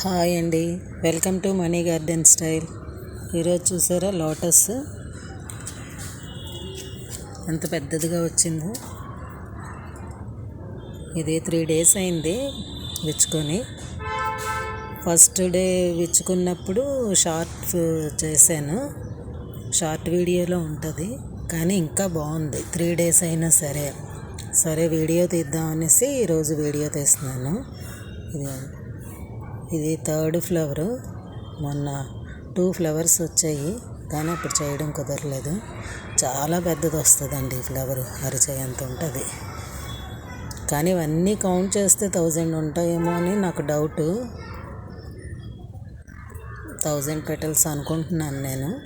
Hi అండి. Welcome to money garden style. ఈరోజు చూసారా లోటస్? ఎంత పెద్దదిగా వచ్చిందో. ఇది త్రీ డేస్ అయింది విచ్చుకొని. ఫస్ట్ డే విచ్చుకున్నప్పుడు షార్ట్ చేశాను. షార్ట్ వీడియోలో ఉంటుంది. కానీ ఇంకా బాగుంది. త్రీ డేస్ అయినా సరే. సరే వీడియో తీద్దాం అనేసి ఈరోజు వీడియో తీస్తున్నాను. ఇది ఇది థర్డ్ ఫ్లవరు మొన్న టూ ఫ్లవర్స్ వచ్చాయి. కానీ అప్పుడు చేయడం కుదరలేదు. చాలా పెద్దది వస్తుందండి ఈ ఫ్లవర్ అరిచేయంత ఉంటుంది. కానీ ఇవన్నీ కౌంట్ చేస్తే థౌజండ్ ఉంటాయేమో అని నాకు డౌటు థౌజండ్ పెటల్స్ అనుకుంటున్నాను నేను.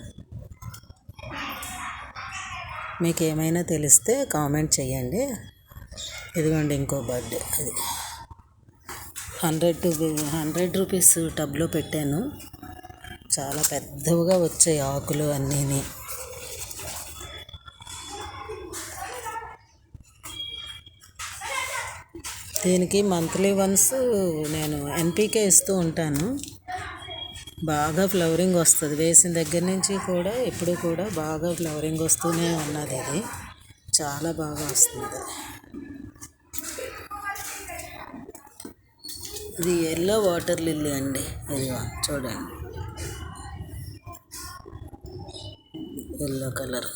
మీకు ఏమైనా తెలిస్తే కామెంట్ చేయండి. ఇదిగోండి ఇంకో బర్త్డే అది. హండ్రెడ్ హండ్రెడ్ రూపీస్ టబ్లో పెట్టాను. చాలా పెద్దవిగా వచ్చాయి ఆకులు అన్నీని. దీనికి మంత్లీ వన్స్ నేను ఎన్పికే ఇస్తూ ఉంటాను. బాగా ఫ్లవరింగ్ వస్తుంది. వేసిన దగ్గర నుంచి కూడా ఎప్పుడు కూడా బాగా ఫ్లవరింగ్ వస్తూనే ఉన్నది ఇది చాలా బాగా వస్తుంది. ఇది ఎల్లో వాటర్ లిల్లీ అండి. ఇది చూడండి. Yellow colour.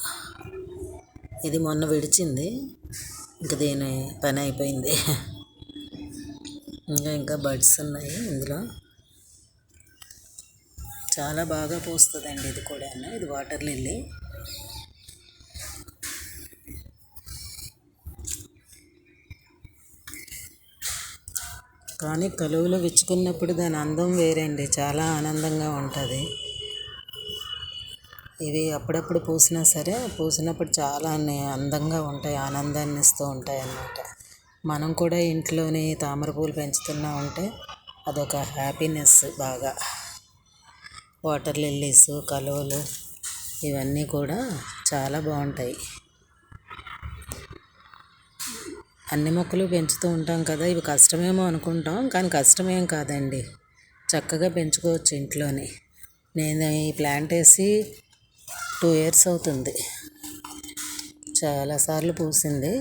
ఇది మొన్న విడిచింది. ఇంకా దీని పని అయిపోయింది. ఇంకా ఇంకా బర్డ్స్ ఉన్నాయి ఇందులో. చాలా బాగా పోస్తుందండి ఇది కూడా ఇది వాటర్ లిల్లీ. కానీ కలువలో విచ్చుకున్నప్పుడు దాని అందం వేరండి. చాలా ఆనందంగా ఉంటుంది. ఇవి అప్పుడప్పుడు పూసినా సరే పూసినప్పుడు చాలా అందంగా ఉంటాయి. ఆనందాన్ని ఇస్తూ ఉంటాయి అన్నమాట మనం కూడా ఇంట్లోని తామర పూలు పెంచుతున్నా ఉంటే అదొక హ్యాపీనెస్ బాగా. వాటర్ లిల్లీస్ కలువలు ఇవన్నీ కూడా చాలా బాగుంటాయి. అన్ని మొక్కలు పెంచుతూ ఉంటాం కదా ఇవి కష్టమేమో అనుకుంటాం కానీ కష్టమేం కాదండి. చక్కగా పెంచుకోవచ్చు ఇంట్లోనే. నేను ఈ ప్లాంట్ వేసి టూ ఇయర్స్ అవుతుంది. చాలాసార్లు పూసింది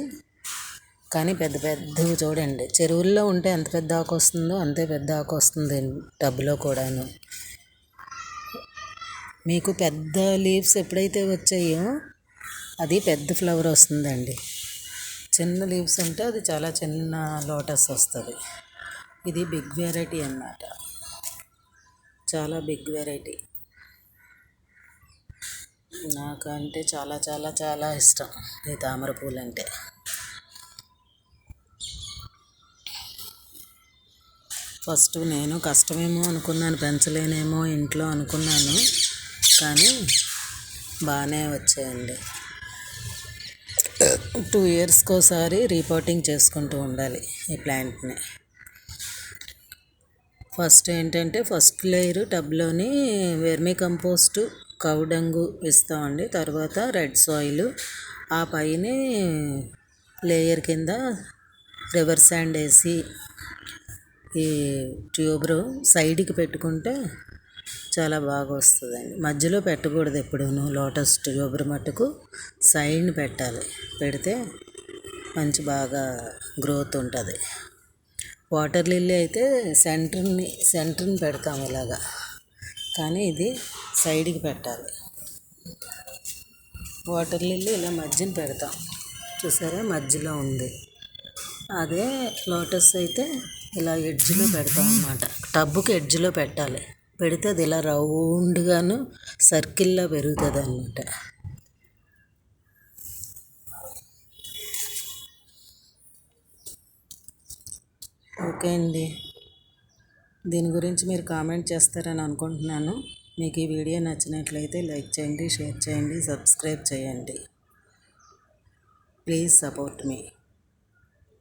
కానీ పెద్ద పెద్దవి చూడండి. చెరువుల్లో ఉంటే ఎంత పెద్ద ఆకు వస్తుందో అంతే పెద్ద ఆకు వస్తుంది టబ్లో కూడాను. మీకు పెద్ద లీవ్స్ ఎప్పుడైతే వచ్చాయో అది పెద్ద ఫ్లవర్ వస్తుందండి. చిన్న లీవ్స్ ఉంటే అది చాలా చిన్న లోటస్ వస్తుంది. ఇది బిగ్ వెరైటీ అన్నమాట. చాలా బిగ్ వెరైటీ. నాకంటే చాలా చాలా చాలా ఇష్టం ఈ తామర పూలు అంటే ఫస్ట్ నేను కష్టమేమో అనుకున్నాను పెంచలేనేమో ఇంట్లో అనుకున్నాను కానీ బాగానే వచ్చాయండి. టూ ఇయర్స్కి ఒకసారి రీపోర్టింగ్ చేసుకుంటూ ఉండాలి ఈ ప్లాంట్ని. ఫస్ట్ ఏంటంటే ఫస్ట్ లేయర్ టబ్లోని వెర్మీ కంపోస్టు కౌడంగు ఇస్తామండి. తర్వాత రెడ్ సాయిల్. ఆ పైన లేయర్ కింద రివర్ శాండ్ వేసి ఈ ట్యూబ్రు సైడ్కి పెట్టుకుంటే చాలా బాగా వస్తుందండి. మధ్యలో పెట్టకూడదు ఎప్పుడూను లోటస్ ట్యూబర్ మట్టుకు సైడ్ పెట్టాలి. పెడితే మంచి బాగా గ్రోత్ ఉంటుంది. వాటర్ లిల్లీ అయితే సెంటర్ని సెంటర్ని పెడతాం ఇలాగా. కానీ ఇది సైడ్కి పెట్టాలి. వాటర్ లిల్లీ ఇలా మధ్యన పెడతాం. చూసారా? మధ్యలో ఉంది. అదే లోటస్ అయితే ఇలా ఎడ్జ్లో పెడతాం అన్నమాట. టబ్బుకి ఎడ్జ్లో పెట్టాలి. పెడితే అది ఇలా రౌండ్గాను సర్కిల్లా పెరుగుతుంది అనమాట ఓకే అండి. దీని గురించి మీరు కామెంట్ చేస్తారని అనుకుంటున్నాను. మీకు ఈ వీడియో నచ్చినట్లయితే లైక్ చేయండి షేర్ చేయండి సబ్స్క్రైబ్ చేయండి. Please support me.